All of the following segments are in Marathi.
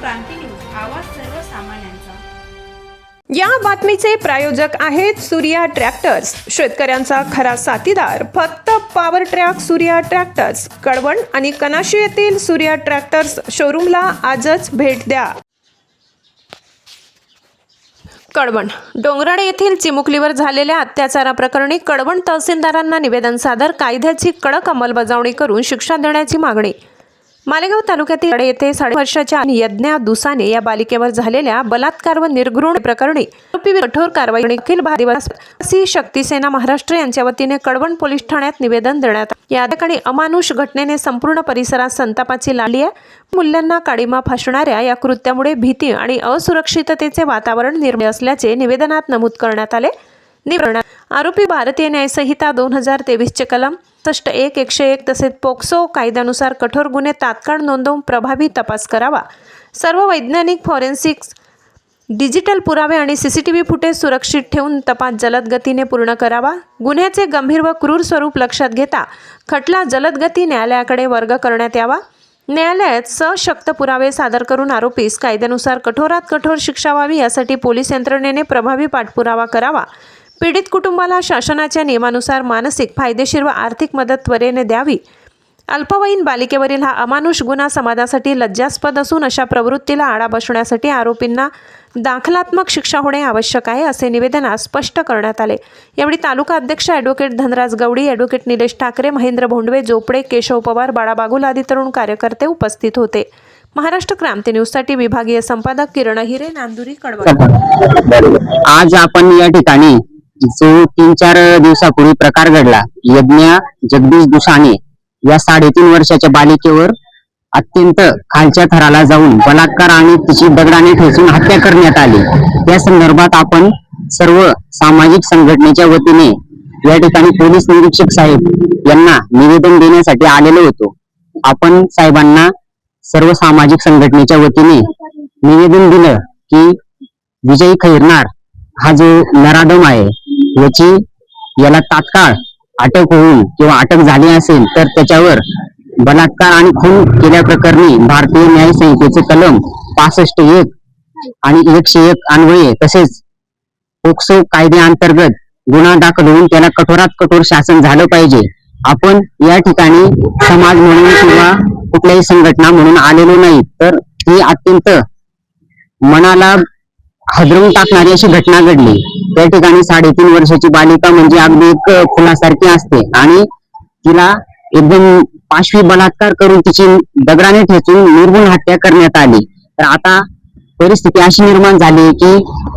क्रांती न्यूज आवाज सर्वसामान्यांचा या बातमीचे प्रायोजक आहेत सूर्या ट्रॅक्टर्स. शेतकऱ्यांचा खरा साथीदार. फक्त power track Surya tractors Kalwan आणि कनाशी येथील सूर्या ट्रॅक्टर्स शोरूमला आजच भेट द्या. कळवण. डोंगराळे येथील चिमुकलीवर झालेल्या अत्याचाराप्रकरणी कळवण तहसीलदारांना निवेदन सादर कायद्याची कडक अंमलबजावणी करून शिक्षा देण्याची मागणी. मालेगाव तालुक्यातील कडे येथे साडे वर्षाच्या यज्ञा दुसाने या बालिकेवर झालेल्या बलात्कार व निर्घृण प्रकरणी कठोर कारवाई देखील भारतीय शक्तीसेना महाराष्ट्र यांच्या वतीने कडवण पोलीस ठाण्यात निवेदन देण्यात या ठिकाणी अमानुष घटनेने संपूर्ण परिसरात संतापाची लाली आहे. मूल्यांना काळीमा फासणाऱ्या या कृत्यामुळे भीती आणि असुरक्षिततेचे वातावरण निर्माण असल्याचे निवेदनात नमूद करण्यात आले. आरोपी भारतीय न्यायसंहिता दोन हजार तेवीसचे कलम तष्ट एक एकशे एक तसेच पोक्सो कायद्यानुसार कठोर गुन्हे तात्काळ नोंदवून प्रभावी तपास करावा. सर्व वैज्ञानिक फॉरेन्सिक्स डिजिटल पुरावे आणि C C T V footage सुरक्षित ठेवून तपास जलद गतीने पूर्ण करावा. गुन्ह्याचे गंभीर व क्रूर स्वरूप लक्षात घेता खटला जलदगती न्यायालयाकडे वर्ग करण्यात यावा. न्यायालयात सशक्त पुरावे सादर करून आरोपीस कायद्यानुसार कठोरात कठोर शिक्षा व्हावी यासाठी पोलीस यंत्रणेने प्रभावी पाठपुरावा करावा. पीडित कुटुंबाला शासनाच्या नियमानुसार मानसिक फायदेशीर व आर्थिक मदत त्वरेने द्यावी. अल्पवयीन बालिकेवरील हा अमानुष गुन्हा समाजासाठी लज्जास्पद असून अशा प्रवृत्तीला आळा बसण्यासाठी आरोपींना दाखलात्मक शिक्षा होणे आवश्यक आहे असे निवेदनात स्पष्ट करण्यात आले. यावेळी तालुका अध्यक्ष ॲडव्होकेट धनराज गवडी ॲडव्होकेट निलेश ठाकरे महेंद्र भोंडवे जोपडे केशव पवार बाळाबागुल आदी तरुण कार्यकर्ते उपस्थित होते. महाराष्ट्र क्रांती न्यूजसाठी विभागीय संपादक किरण हिरे नांदुरी कडवा आज आपण या ठिकाणी जो तीन चार दिवसापूर्वी प्रकार घडला यज्ञ जगदीश दुसाने या साडेतीन वर्षाच्या बालिकेवर अत्यंत खालच्या थराला जाऊन बलात्कार आणि तिची दगडाने ठेचून हत्या करण्यात आली. त्या संदर्भात आपण सर्व सामाजिक संघटनेच्या वतीने या ठिकाणी पोलीस निरीक्षक साहेब यांना निवेदन देण्यासाठी आलेलो होतो. आपण साहेबांना सर्व सामाजिक संघटनेच्या वतीने निवेदन दिलं की विजयी खैरनार हा जो नराधम आहे याची याला तात्काळ अटक होऊन किंवा अटक झाली असेल तर त्याच्यावर बलात्कार आणि खून केल्याप्रकरणी भारतीय न्याय संहितेचे कलम पासष्ट एक आणि एकशे एक अन्वये तसेच पोक्सो कायद्याअंतर्गत गुन्हा दाखल होऊन त्याला कठोरात कठोर शासन झालं पाहिजे. आपण या ठिकाणी समाज म्हणून किंवा कुठल्याही संघटना म्हणून आलेलो नाही तर ही अत्यंत मनाला हदरवून टाकणारी अशी घटना घडली. त्या ठिकाणी साडेतीन वर्षाची बालिका म्हणजे अगदी एक फुलासारखी असते. आणि तिला एकदम पाशवी बलात्कार करून तिची दगडाने ठेचून निर्गुण हत्या करण्यात आली. तर आता परिस्थिती अशी निर्माण झाली की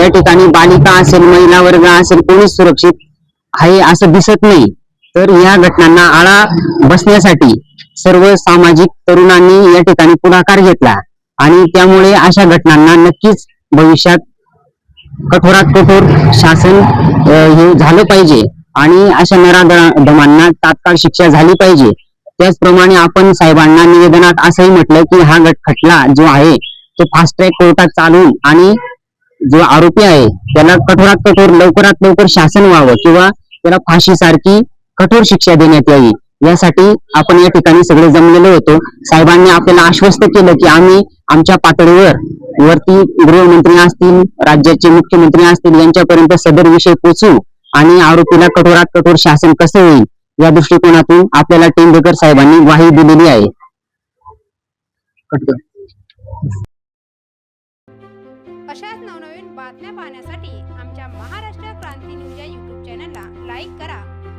या ठिकाणी बालिका असेल महिला वर्ग असेल कोणीच सुरक्षित आहे असं दिसत नाही. तर या घटनांना आळा बसण्यासाठी सर्व सामाजिक तरुणांनी या ठिकाणी पुढाकार घेतला. आणि त्यामुळे अशा घटनांना नक्कीच भविष्यात कठोरात कठोर शासन हे झालं पाहिजे. आणि अशा नराधमांना तात्काळ शिक्षा झाली पाहिजे. त्याचप्रमाणे आपण साहेबांना निवेदनात असंही म्हटलं की हा गट खटला जो आहे तो फास्ट ट्रॅक कोर्टात चालून आणि जो आरोपी आहे त्याला कठोरात कठोर लवकरात लवकर शासन व्हावं किंवा त्याला फाशी सारखी कठोर शिक्षा देण्यात यावी. यासाठी आपण या ठिकाणी सगळे जमलेलो होतो. साहेबांनी आपल्याला आश्वस्त केलं की आम्ही आमच्या पातळीवर वरती गृहमंत्री असतील राज्याचे मुख्यमंत्री असतील यांच्यापर्यंत सदर विषय पोचू आणि आरोपीला कठोरात कठोर शासन कसं होईल या दृष्टिकोनातून आपल्याला टेंभेकर साहेबांनी ग्वाही दिलेली आहे. अशाच नवनवीन बातम्या पाहण्यासाठी आमच्या महाराष्ट्र क्रांती न्यूज या युट्यूब चॅनलला लाईक करा.